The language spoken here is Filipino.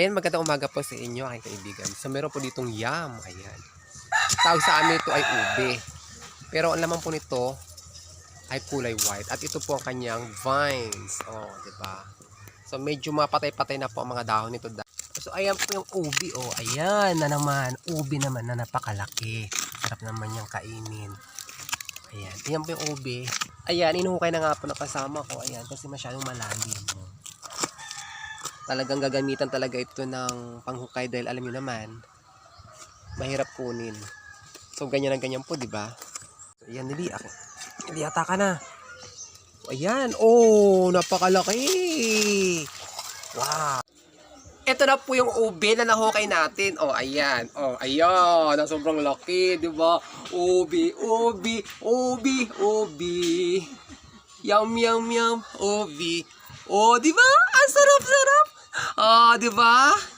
Ayan, magandang umaga po sa inyo, aking kaibigan. So, meron po ditong yam. Ayan. Tawag sa amin ito ay ube. Pero ang laman po nito ay kulay white. At ito po ang kanyang vines. Oh, di ba? So, medyo mapatay-patay na po ang mga dahon nito. So, ayan po yung ubi. Oh, ayan na naman. Ubi naman na napakalaki. Sarap naman yung kainin. Ayan. Ayan po yung ubi. Ayan, inuhukay na nga po na kasama ko. Ayan, kasi masyadong malalim. Talagang gagamitan talaga ito ng panghukay dahil alam niyo naman, mahirap kunin. So, ganyan ang ganyan po, di ba? So, ayan, Lili, ako. Lili, ata ka na. Ayan, oh, napakalaki. Wow. Ito na po yung ube na nahukay natin. Oh, ayan. Oh, ayan. Na sobrang laki, di ba? Ubi, ubi, ubi, ubi. Yum, yum, yum. Ubi. Oh, di ba? Ang sarap-sarap. Ah, di ba?